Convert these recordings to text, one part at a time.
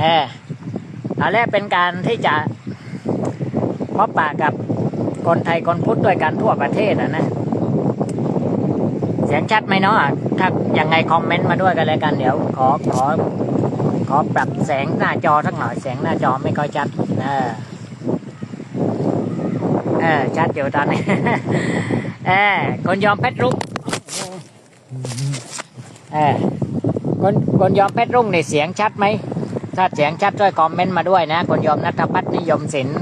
เออเอาแรกเป็นการที่จะพบปะกับคนไทยคนพุทธด้วยกันทั่วประเทศนะนะ เสียงชัดไหมเนาะถ้ายังไงคอมเมนต์มาด้วยกันเลยกันเดี๋ยว ขอขอ ขอปรับแสงหน้าจอสักหน่อยแสงหน้าจอไม่ค่อยชัดเออเออชัดอยู่ตอนนี้เออคนยอมเพชรรุ่งเออคนคนยอมเพชรรุ่งในเสียงชัดไหม ถ้าเสียงชัดช่วยคอมเมนต์มาด้วยนะคนยอมนัทพัฒน์นิยมศิลป์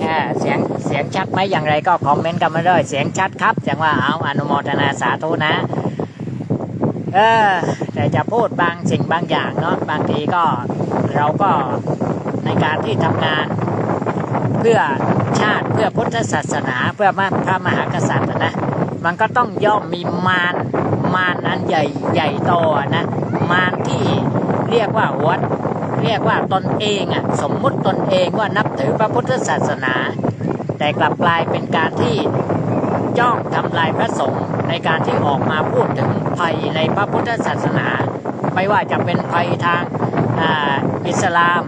เออเสียงเสียงชัดไหมอย่างไรก็คอมเมนต์กันมาด้วย เสียงชัดครับจังว่าเอาอนุโมทนาสาธุนะ เออแต่จะพูดบางสิ่งบางอย่างเนาะบางทีก็เราก็ในการที่ทำงานเพื่อชาติเพื่อพุทธศาสนาเพื่อพระมหากษัตริย์นะมันก็ต้องย่อมมีมารมารอันใหญ่ใหญ่โตอนะมารที่เรียกว่าวัด เรียกว่าตนเองอะสมมุติตนเองว่านับถือพระพุทธศาสนา แต่กลับกลายเป็นการที่จ้องทำลายพระสงฆ์ในการที่ออกมาพูดถึงภัยในพระพุทธศาสนา ไม่ว่าจะเป็นภัยทางอิสลาม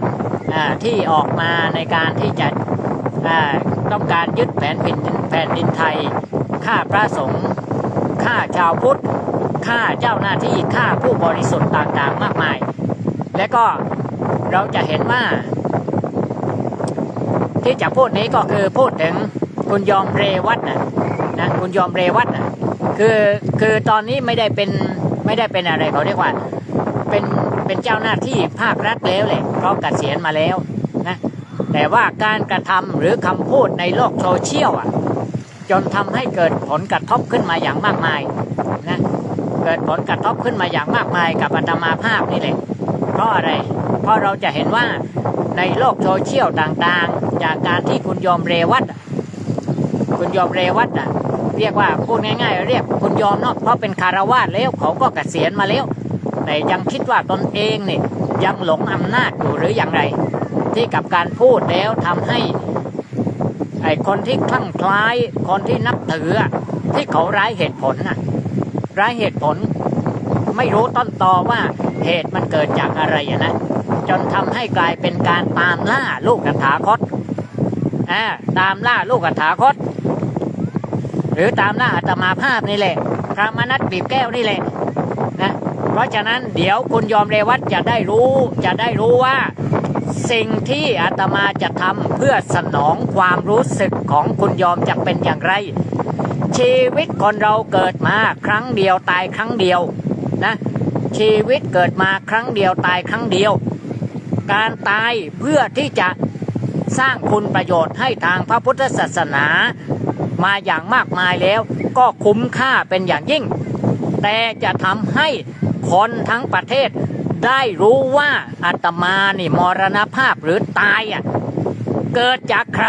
ที่ออกมาในการที่จะต้องการยึดแผ่นดินแผ่นดินไทยฆ่าพระสงฆ์ฆ่าชาวพุทธฆ่าเจ้าหน้าที่ฆ่าผู้บริสุทธิ์ต่างๆ มากมาย และก็ เราจะเห็นว่า ที่จะพูดนี้ก็คือพูดถึงคุณยอมเรวัตนะนะคุณยอมเรวัตนะคือคือตอนนี้ไม่ได้เป็นไม่ได้เป็นอะไรเขาเรียกว่า เป็นเป็นเจ้าหน้าที่ภาครัฐแล้วแหละเพราะกเกษียณมาแล้วนะแต่ว่าการกระทำหรือคำพูดในโลกโซเชียลอะ จนทำให้เกิดผลกระทบขึ้นมาอย่างมากมายนะเกิดผลกระทบขึ้นมาอย่างมากมายกับอาตมาภาพนี่แหละ เพราะอะไร เพราะเราจะเห็นว่าในโลกโซเชียลต่างๆ จากการที่คุณยอมเรวัตคุณยอมเรวัตอะเรียกว่าพูดง่ายๆ เรียกคุณยอมเนาะเพราะเป็นคารวาสแล้วเขาก็เกษียณมาแล้ว แต่ยังคิดว่าตนเองเนี่ยยังหลงอำนาจอยู่หรืออย่างไร ที่กับการพูดแล้วทำให้ไอคนที่คลั่งคล้ายคนที่นับถือที่เขาร้ายเหตุผลน่ะร้ายเหตุผล ไม่รู้ต้นตอว่า เหตุมันเกิดจากอะไรอะนะ จนทำให้กลายเป็นการตามล่าลูกกถาคตอ่าตามล่าลูกกถาคต หรือตามล่าอาตมาภาพนี่แหละพระมนัตบีบแก้วนี่แหละนะเพราะฉะนั้นเดี๋ยวคุณยอมเรวัตจะได้รู้จะได้รู้ว่า สิ่งที่อาตมาจะทำเพื่อสนองความรู้สึกของคุณยอมจะเป็นอย่างไร ชีวิตคนเราเกิดมาครั้งเดียวตายครั้งเดียวนะ ชีวิตเกิดมาครั้งเดียวตายครั้งเดียว การตายเพื่อที่จะสร้างคุณประโยชน์ให้ทางพระพุทธศาสนามาอย่างมากมายแล้ว ก็คุ้มค่าเป็นอย่างยิ่ง แต่จะทำให้คนทั้งประเทศได้รู้ว่าอาตมานี่มรณภาพหรือตายอะเกิดจากใคร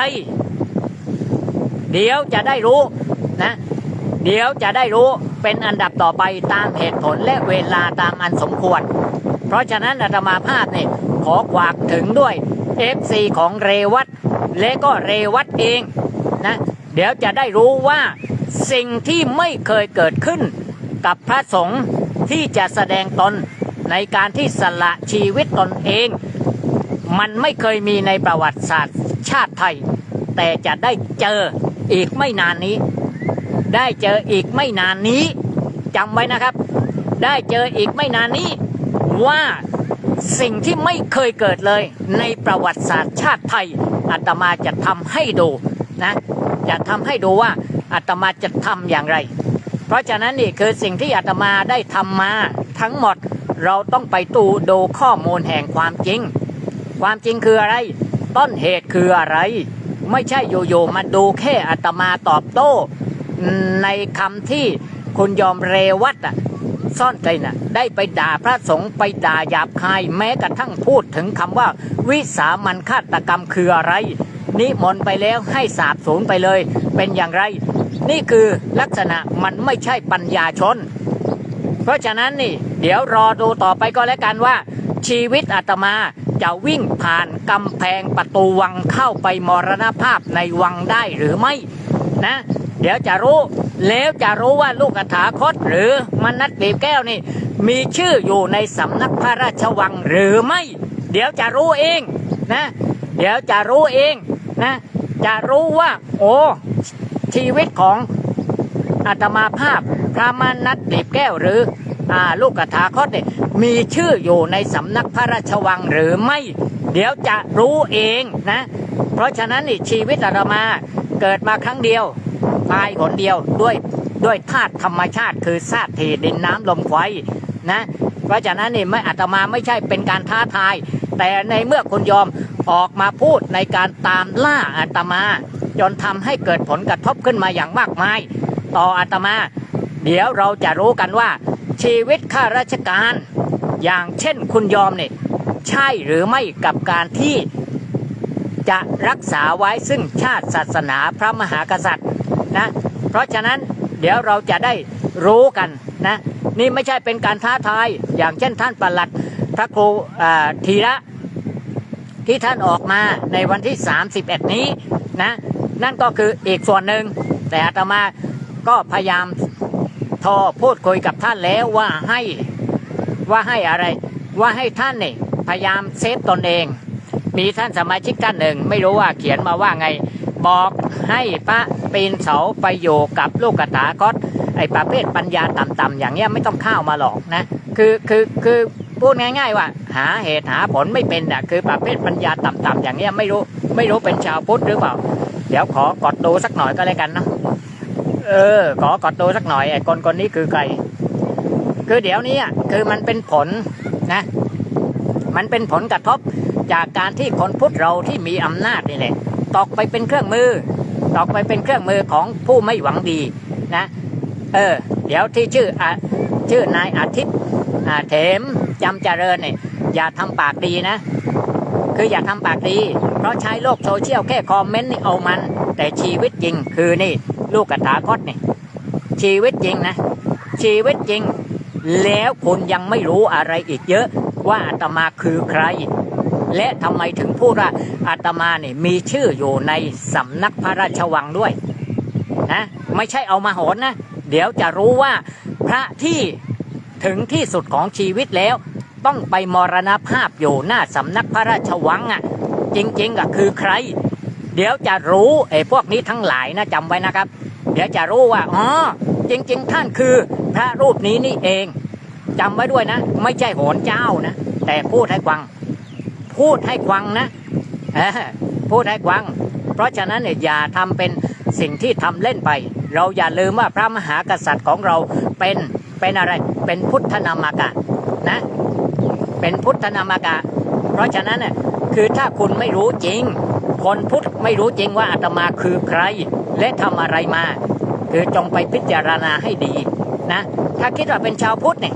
เดี๋ยวจะได้รู้นะ เดี๋ยวจะได้รู้ เป็นอันดับต่อไปตามเหตุผลและเวลาตามอันสมควร เพราะฉะนั้นอาตมาภาพนี่ยขอฝากถึงด้วย FC ของเรวัตและก็เรวัตเองนะเดี๋ยวจะได้รู้ว่าสิ่งที่ไม่เคยเกิดขึ้น กับพระสงฆ์ที่จะแสดงตนในการที่สละชีวิตตนเอง มันไม่เคยมีในประวัติศาสตร์ชาติไทย แต่จะได้เจออีกไม่นานนี้ ได้เจออีกไม่นานนี้จำไว้นะครับ ได้เจออีกไม่นานนี้ ว่าสิ่งที่ไม่เคยเกิดเลย ในประวัติศาสตร์ชาติไทยอาตมาจะทำให้ดูนะจะทำให้ดูว่าอาตมาจะทำอย่างไร เพราะฉะนั้นนี่คือสิ่งที่อาตมาได้ทำมาทั้งหมดเราต้องไปตูดูข้อมูลแห่งความจริง ความจริงคืออะไร ต้นเหตุคืออะไร ไม่ใช่โยๆมาดูแค่อาตมาตอบโต้ ในคำที่คุณยอมเรวัตอะซ่อนใจน่ะได้ไปด่าพระสงฆ์ไปด่าหยาบคาย แม้กระทั่งพูดถึงคำว่า วิสามันฆาตกรรมคืออะไร นิมนต์ไปแล้วให้สาบสูญไปเลย เป็นอย่างไร นี่คือลักษณะมันไม่ใช่ปัญญาชน เพราะฉะนั้นนี่ เดี๋ยวรอดูต่อไปก็แล้วกันว่า ชีวิตอาตมาจะวิ่งผ่านกำแพงประตูวังเข้าไปมรณภาพในวังได้หรือไม่นะ เดี๋ยวจะรู้ แล้วจะรู้ว่าลูกกถาคตหรือมนัตบีบแก้วนี่ มีชื่ออยู่ในสำนักพระราชวังหรือไม่ เดี๋ยวจะรู้เองนะ เดี๋ยวจะรู้เองนะ จะรู้ว่า โอ้ชีวิตของอาตมาภาพพระมนัดกลีบแก้วหรืออ่าลูกกถาคตเนี่ยมีชื่ออยู่ในสำนักพระราชวังหรือไม่ เดี๋ยวจะรู้เองนะ เพราะฉะนั้นนี่ชีวิตอาตมาเกิดมาครั้งเดียว ตายหนเดียวด้วยด้วยธาตุธรรมชาติคือธาตุเทดินน้ำลมไฟนะเพราะฉะนั้นนี่ไม่อาตมาไม่ใช่เป็นการท้าทาย แต่ในเมื่อคุณยอมออกมาพูดในการตามล่าอาตมา จนทำให้เกิดผลกระทบขึ้นมาอย่างมากมาย ต่ออาตมา เดี๋ยวเราจะรู้กันว่า ชีวิตข้าราชการ อย่างเช่นคุณยอมเนี่ยใช่หรือไม่กับการที่จะรักษาไว้ซึ่งชาติศาสนาพระมหากษัตริย์ นะ เพราะฉะนั้นเดี๋ยวเราจะได้รู้กันนะนี่ไม่ใช่เป็นการท้าทายอย่างเช่นท่านประหลัดพระครูอ่าธีระที่ท่านออกมาในวันที่ 31 นี้นะนั่นก็คืออีกส่วนหนึ่งแต่อาตมาก็พยายามโทรพูดคุยกับท่านแล้วว่าให้ว่าให้อะไร ว่าให้ท่านเนี่ยพยายามเซฟตนเอง มีท่านสมาชิกท่านหนึ่ง ไม่รู้ว่าเขียนมาว่าไง บอกให้พระปีนเสาไปอยู่กับลูกกระตากอดไอ้ประเภทปัญญาต่ำๆอย่างเงี้ยไม่ต้องเข้ามาหรอกนะคือคือคือพูดง่าย ๆ ว่า หาเหตุหาผลไม่เป็นอะคือประเภทปัญญาต่ำๆอย่างเงี้ยไม่รู้ไม่รู้เป็นชาวพุทธหรือเปล่า เดี๋ยวขอกดดูสักหน่อยก็แล้วกันเนาะเออ ขอกดดูสักหน่อยไอ้คนคนนี้คือใครคือเดี๋ยวนี้อะคือมันเป็นผลนะ มันเป็นผลกระทบจากการที่คนพุทธเราที่มีอำนาจนี่แหละ ตกไปเป็นเครื่องมือ ตกไปเป็นเครื่องมือของผู้ไม่หวังดีนะเออเดี๋ยวที่ชื่ออชื่อนายอาทิตย์เถมจำเจริญเนี่ยอย่าทำปากดีนะ คืออย่าทำปากดี เพราะใช้โลกโซเชียลแค่คอมเมนต์นี่เอามัน แต่ชีวิตจริงคือนี่ลูกกระถาคตนี่ชีวิตจริงนะ ชีวิตจริง แล้วคุณยังไม่รู้อะไรอีกเยอะ ว่าอาตมาคือใคร และทำไมถึงพูดว่าอาตมาเนี่ยมีชื่ออยู่ในสำนักพระราชวังด้วยนะไม่ใช่เอามาโหนนะ เดี๋ยวจะรู้ว่าพระที่ถึงที่สุดของชีวิตแล้ว ต้องไปมรณภาพอยู่หน้าสำนักพระราชวังอะ จริงๆก็คือใคร เดี๋ยวจะรู้ไอ้พวกนี้ทั้งหลายนะจำไว้นะครับ เดี๋ยวจะรู้ว่าอ๋อจริง ๆ ท่านคือพระรูปนี้นี่เองจำไว้ด้วยนะ ไม่ใช่โหนเจ้านะ แต่พูดให้ฟัง พูดให้ฟังนะพูดให้ฟัง เพราะฉะนั้นเนี่ยอย่าทำเป็นสิ่งที่ทำเล่นไป เราอย่าลืมว่าพระมหากษัตริย์ของเราเป็นเป็นอะไรเป็นพุทธนามากะนะเป็นพุทธนามากะ เพราะฉะนั้นเนี่ยคือถ้าคุณไม่รู้จริง คนพุทธไม่รู้จริงว่าอาตมาคือใคร และทำอะไรมา คือจงไปพิจารณาให้ดีนะถ้าคิดว่าเป็นชาวพุทธเนี่ย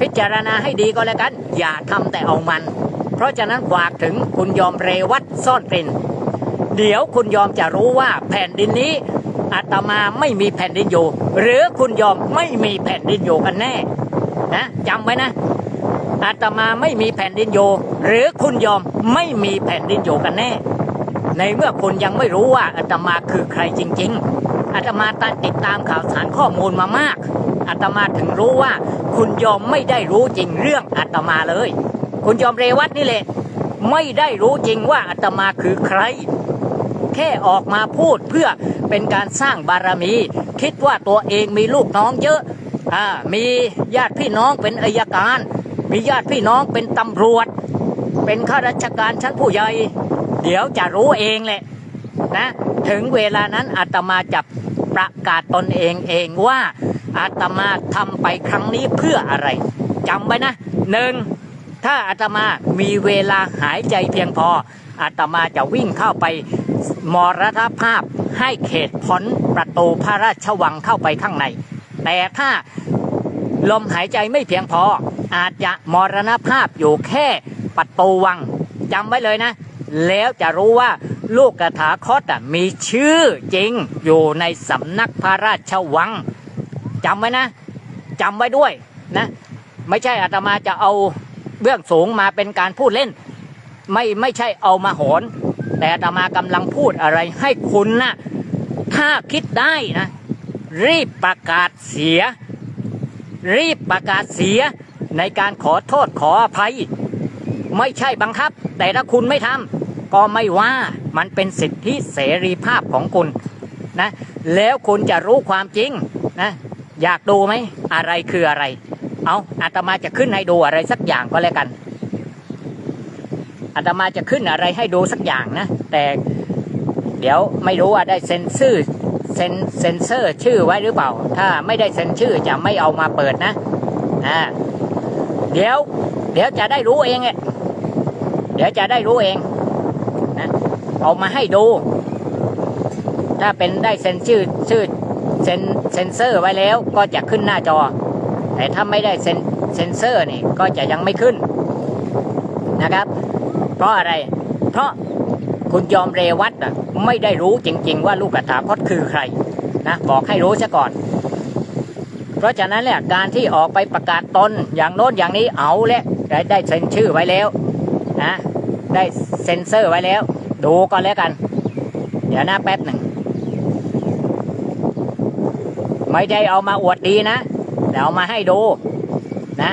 พิจารณาให้ดีก็แล้วกัน อย่าทำแต่เอามัน เพราะฉะนั้นฝากถึงคุณยอมเรวัตซ่อนกลิ่น เดี๋ยวคุณยอมจะรู้ว่าแผ่นดินนี้อาตมาไม่มีแผ่นดินอยู่ หรือคุณยอมไม่มีแผ่นดินอยู่กันแน่นะจำไว้นะอาตมาไม่มีแผ่นดินอยู่ หรือคุณยอมไม่มีแผ่นดินอยู่กันแน่ ในเมื่อคุณยังไม่รู้ว่าอาตมาคือใครจริง ๆอาตมาตาติดตามข่าวสารข้อมูลมามากอาตมาถึงรู้ว่า คุณยอมไม่ได้รู้จริงเรื่องอาตมาเลย คุณยอมเรวัตนี่แหละ ไม่ได้รู้จริงว่าอาตมาคือใคร แค่ออกมาพูดเพื่อเป็นการสร้างบารมี คิดว่าตัวเองมีลูกน้องเยอะอ่ามีญาติพี่น้องเป็นอายการ มีญาติพี่น้องเป็นตำรวจ เป็นข้าราชการชั้นผู้ใหญ่ เดี๋ยวจะรู้เองแหละนะถึงเวลานั้นอาตมาจะประกาศตนเองเองว่าอาตมาทำไปครั้งนี้เพื่ออะไรจำไว้นะหนึ่ง ถ้าอาตมามีเวลาหายใจเพียงพออาตมาจะวิ่งเข้าไปมรณภาพให้เขตพ้นประตูพระราชวังเข้าไปข้างใน แต่ถ้าลมหายใจไม่เพียงพอ อาจจะมรณภาพอยู่แค่ประตูวังจำไว้เลยนะ แล้วจะรู้ว่าลูกกระถาคตอะมีชื่อจริงอยู่ในสำนักพระราชวังจำไว้นะจำไว้ด้วยนะ ไม่ใช่อาตมาจะเอา เบื้องสูงมาเป็นการพูดเล่น ไม่ไม่ใช่เอามาโหน แต่อาตมากำลังพูดอะไรให้คุณนะถ้าคิดได้นะ รีบประกาศเสีย รีบประกาศเสียในการขอโทษขออภัย ไม่ใช่บังคับ แต่ถ้าคุณไม่ทำก็ไม่ว่ามันเป็นสิทธิเสรีภาพของคุณนะแล้วคุณจะรู้ความจริงนะอยากดูไหมอะไรคืออะไร เอาอาตมาจะขึ้นให้ดูอะไรสักอย่างก็แล้วกันอาตมาจะขึ้นอะไรให้ดูสักอย่างนะ แต่เดี๋ยวไม่รู้ว่าได้เซ็นชื่อเซ็นเซ็นเซอร์ชื่อไว้หรือเปล่า ถ้าไม่ได้เซ็นชื่อจะไม่เอามาเปิดนะอ่าเดี๋ยว เดี๋ยวจะได้รู้เองเเดี๋ยวจะได้รู้เองนะเอามาให้ดู ถ้าเป็นได้เซ็นชื่อชื่อเซ็นเซ็นเซอร์ไว้แล้วก็จะขึ้นหน้าจอ แต่ถ้าไม่ได้เซ็นเซนเซอร์นี่ก็จะยังไม่ขึ้นนะครับ เพราะอะไร เพราะคุณยอมเรวัตไม่ได้รู้จริง ๆ ว่าลูกกถาคตคือใครนะบอกให้รู้ซะก่อน เพราะฉะนั้นเนี่ยการที่ออกไปประกาศตนอย่างโน้นอย่างนี้เอาและได้ได้เซ็นชื่อไว้แล้วนะได้เซ็นเซอร์ไว้แล้ว ดูก่อนแล้วกัน เดี๋ยวหนะแป๊บหนึ่งไม่ได้เอามาอวดดีนะ แต่เอามาให้ดูนะ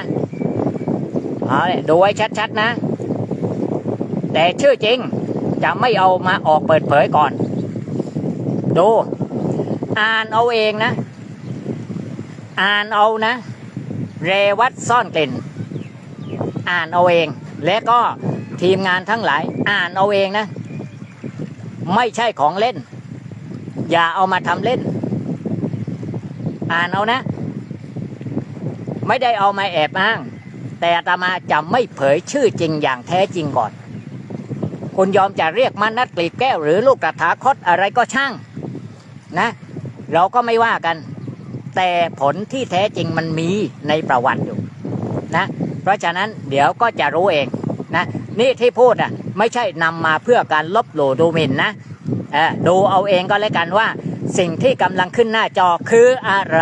เอาเลยดูไว้ชัดๆนะ แต่ชื่อจริงจะไม่เอามาออกเปิดเผยก่อน ดู อ่านเอาเองนะ อ่านเอานะ เรวัตซ่อนกลิ่น อ่านเอาเอง และก็ทีมงานทั้งหลาย อ่านเอาเองนะ ไม่ใช่ของเล่น อย่าเอามาทำเล่น อ่านเอานะ ไม่ได้เอามาแอบอ้าง แต่อาตมาจะไม่เผยชื่อจริงอย่างแท้จริงก่อน คุณยอมจะเรียกมานัดกลีบแก้วหรือลูกตถาคตอะไรก็ช่าง นะ เราก็ไม่ว่ากัน แต่ผลที่แท้จริงมันมีในประวัติอยู่ นะ เพราะฉะนั้นเดี๋ยวก็จะรู้เองนะนี่ที่พูดอะไม่ใช่นำมาเพื่อการลบหลู่ดูหมิ่นนะดูเอาเองก็แล้วกันว่า สิ่งที่กำลังขึ้นหน้าจอคืออะไร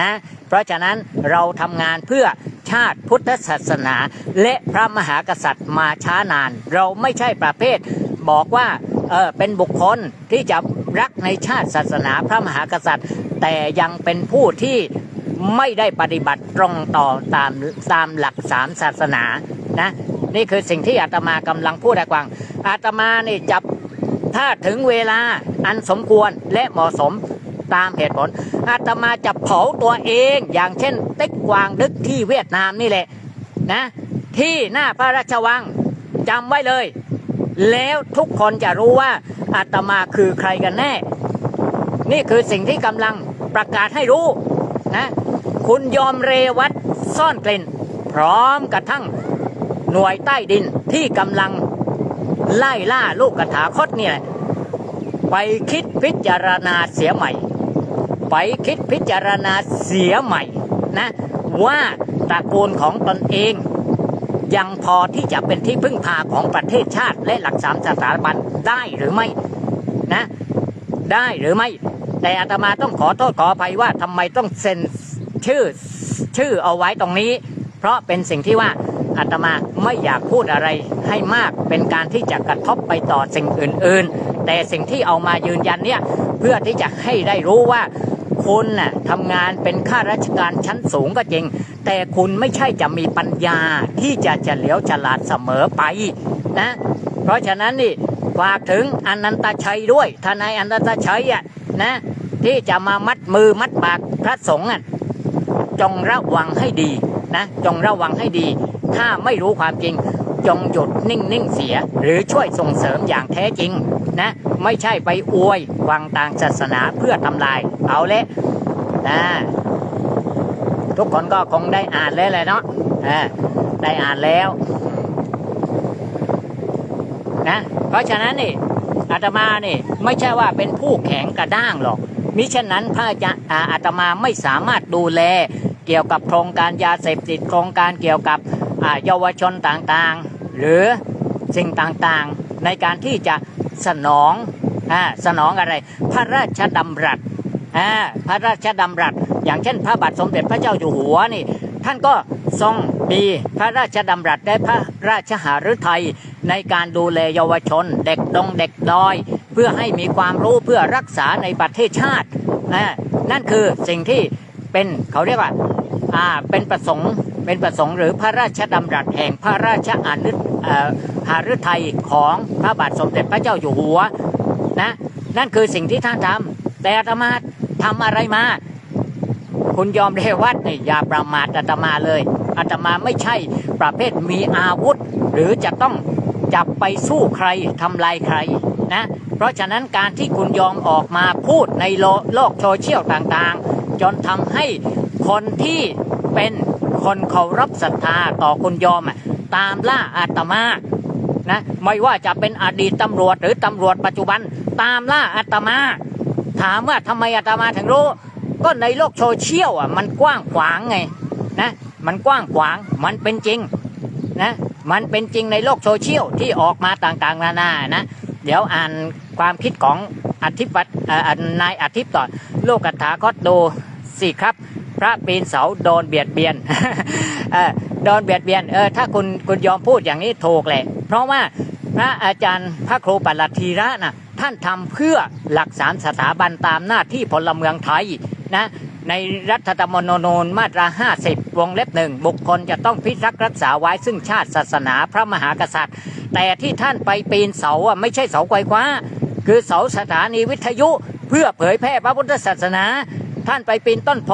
นะ ราะฉะนั้นเราทำงานเพื่อชาติพุทธศาสนา และพระมหากษัตริย์มาช้านาน เราไม่ใช่ประเภท บอกว่าเออเป็นบุคคลที่จะรักในชาติศาสนาพระมหากษัตริย์ แต่ยังเป็นผู้ที่ไม่ได้ปฏิบัติตรงต่อตามตามหลักสามศาสนานะนี่คือสิ่งที่อาตมากำลังพูดให้ฟังอาตมานี่จับถ้าถึงเวลาอันสมควรและเหมาะสม ตามเหตุผล อาตมาจะเผาตัวเอง อย่างเช่น เต็กกวางดึกที่เวียดนามนี่แหละนะ ที่หน้าพระราชวังจำไว้เลย แล้วทุกคนจะรู้ว่าอาตมาคือใครกันแน่ นี่คือสิ่งที่กำลังประกาศให้รู้นะคุณยอมเรวัตซ่อนกลิ่น พร้อมกระทั่งหน่วยใต้ดินที่กำลังไล่ล่าลูกกระถาคตเนี่ยไปคิดพิจารณาเสียใหม่ ไปคิดพิจารณาเสียใหม่นะว่าตระกูลของตนเองยังพอที่จะเป็นที่พึ่งพาของประเทศชาติและหลักสามสถาบันได้หรือไม่นะได้หรือไม่ แต่อาตมาต้องขอโทษขออภัยว่าทำไมต้องเซ็นชื่อชื่อเอาไว้ตรงนี้ เพราะเป็นสิ่งที่ว่าอาตมาไม่อยากพูดอะไรให้มากเป็นการที่จะกระทบไปต่อสิ่งอื่น ๆ แต่สิ่งที่เอามายืนยันเนี่ยเพื่อที่จะให้ได้รู้ว่า คุณน่ะทำงานเป็นข้าราชการชั้นสูงก็จริง แต่คุณไม่ใช่จะมีปัญญาที่จะเฉลียวฉลาดเสมอไปนะ เพราะฉะนั้นนี่ฝากถึงอนันตชัยด้วยทนายอนันตชัยอะนะ ที่จะมามัดมือมัดปากพระสงฆ์อะจงระวังให้ดีนะจงระวังให้ดี ถ้าไม่รู้ความจริง จงหยุดนิ่งนิ่งเสีย หรือช่วยส่งเสริมอย่างแท้จริงนะไม่ใช่ไปอวยวังต่างศาสนาเพื่อทำลาย เอาละนะทุกคนก็คงได้อ่านแล้วแหละเนาะอได้อ่านแล้วนะเพราะฉะนั้นนี่อาตมานี่ไม่ใช่ว่าเป็นผู้แข็งกระด้างหรอก มิฉะนั้นพระอาจารย์อาตมาไม่สามารถดูแลเกี่ยวกับโครงการยาเสพติดโครงการเกี่ยวกับเยาวชนต่างๆ หรือสิ่งต่างๆในการที่จะสนองอสนองอะไร พระราชดำรัส พระราชดำรัส อย่างเช่น พระบาทสมเด็จพระเจ้าอยู่หัวนี่ ท่านก็ทรงมีพระราชดำรัสและพระราชหฤทัยในการดูแลเยาวชน เด็กดงเด็กดอย เพื่อให้มีความรู้เพื่อรักษาในประเทศชาตินั่นคือสิ่งที่เป็นเขาเรียกว่าเป็นประสงค์เป็นประสงค์หรือพระราชดำรัสแห่งพระราชอานุเอ่อหฤทัยของพระบาทสมเด็จพระเจ้าอยู่หัวนะนั่นคือสิ่งที่ท่านทำแต่อาตมา ทำอะไรมา คุณยอมเรวัตนี่ยอย่าประมาทอาตมาเลยอาตมาไม่ใช่ประเภทมีอาวุธ หรือจะต้องจับไปสู้ใครทำลายใครนะเพราะฉะนั้นการที่คุณยอมออกมาพูดในโลโลกโซเชียลต่างๆ จนทำให้คนที่เป็นคนเคารพศรัทธาต่อคุณยอมตามล่าอาตมานะไม่ว่าจะเป็นอดีตตำรวจหรือตำรวจปัจจุบันตามล่าอาตมา ถามว่าทำไมอาตมาถึงรู้ ก็ในโลกโซเชียลอะมันกว้างขวางไงนะมันกว้างขวางมันเป็นจริงนะมันเป็นจริงในโลกโซเชียลที่ออกมาต่างๆนานานะเดี๋ยวอ่านความคิดของอธิปัตเอ่อนายอาทิตย์ต่อโลกถาคตดูสิครับ พระปีนเสาโดนเบียดเบียนโดนเบียดเบียนเออถ้าคุณคุณยอมพูดอย่างนี้ถูกแหละเพราะว่าพระอาจารย์พระครูปัลลัทธีระนะ ท่านทำเพื่อหลักสารสถาบันตามหน้าที่พลเมืองไทยนะในรัฐธรรมนูญมาตรา 50 วงเล็บหนึ่งบุคคลจะต้องพิทักษ์รักษาไว้ซึ่งชาติศาสนาพระมหากษัตริย์ แต่ที่ท่านไปปีนเสาอะไม่ใช่เสาไกวคว้า คือเสาสถานีวิทยุเพื่อเผยแพร่พระพุทธศาสนา ท่านไปปีนต้นโพ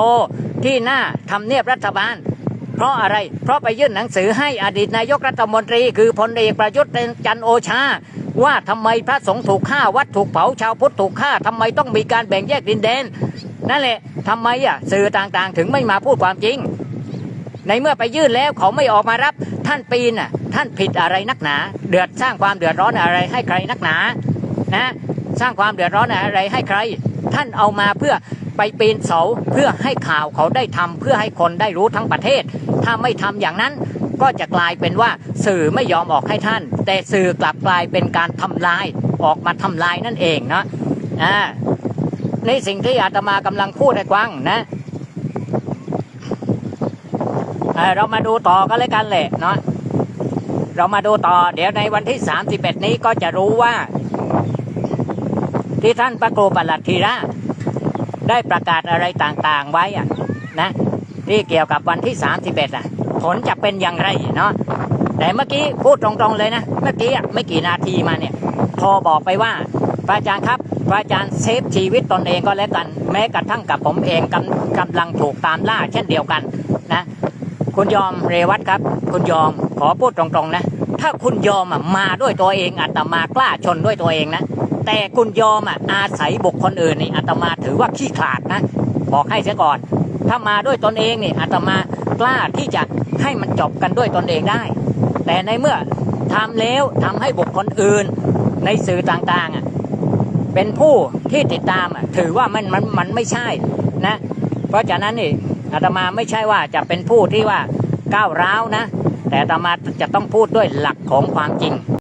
ที่หน้าทำเนียบรัฐบาล เพราะอะไรเพราะไปยื่นหนังสือให้อดีตนายกรัฐมนตรี คือพลเอกประยุทธ์จันโอชา ว่าทำไมพระสงฆ์ถูกฆ่าวัดถูกเผาชาวพุทธถูกฆ่าทำไมต้องมีการแบ่งแยกดินแดน นั่นแหละทำไมอะสื่อต่างๆ ถึงไม่มาพูดความจริง ในเมื่อไปยื่นแล้วเขาไม่ออกมารับ ท่านปีนอะท่านผิดอะไรนักหนา เดือดสร้างความเดือดร้อนอะไรให้ใครนักหนานะสร้างความเดือดร้อนอะไรให้ใคร ท่านเอามาเพื่อไปปีนเสาเพื่อให้ข่าวเขาได้ทำเพื่อให้คนได้รู้ทั้งประเทศ ถ้าไม่ทำอย่างนั้น ก็จะกลายเป็นว่าสื่อไม่ยอมออกให้ท่าน แต่สื่อกลับกลายเป็นการทำลายออกมาทำลายนั่นเองเนาะอ่าในสิ่งที่อาตมากำลังพูดให้ฟังนะเออเรามาดูต่อกันเลยกันแหละเนาะเรามาดูต่อ เดี๋ยวในวันที่ 31 นี้ก็จะรู้ว่า ที่ท่านพระครูปหลัดธีระได้ประกาศอะไรต่างๆไว้อะนะที่เกี่ยวกับวันที่ 31อะ ผลจะเป็นอย่างไรเนาะแต่เมื่อกี้พูดตรงๆเลยนะ เมื่อกี้อะไม่กี่นาทีมาเนี่ยโทรบอกไปว่าพระอาจารย์ครับพระอาจารย์เซฟชีวิตตนเองก็แล้วกัน แม้กระทั่งกับผมเองกำกำลังถูกตามล่าเช่นเดียวกันนะคุณยอมเรวัตครับ คุณยอมขอพูดตรงๆนะ ถ้าคุณยอมอะมาด้วยตัวเองอาตมากล้าชนด้วยตัวเองนะ แต่คุณยอมอะอาศัยบุคคลอื่นนี่อาตมาถือว่าขี้ขลาดนะ บอกให้เสียก่อน ถ้ามาด้วยตนเองนี่อาตมากล้าที่จะ ให้มันจบกันด้วยตนเองได้ แต่ในเมื่อทำแล้วทำให้บุคคลอื่นในสื่อต่างๆเป็นผู้ที่ติดตามถือว่ามันมันมันไม่ใช่นะ เพราะฉะนั้นนี่อาตมาไม่ใช่ว่าจะเป็นผู้ที่ว่าก้าวร้าวนะ แต่อาตมาจะต้องพูดด้วยหลักของความจริง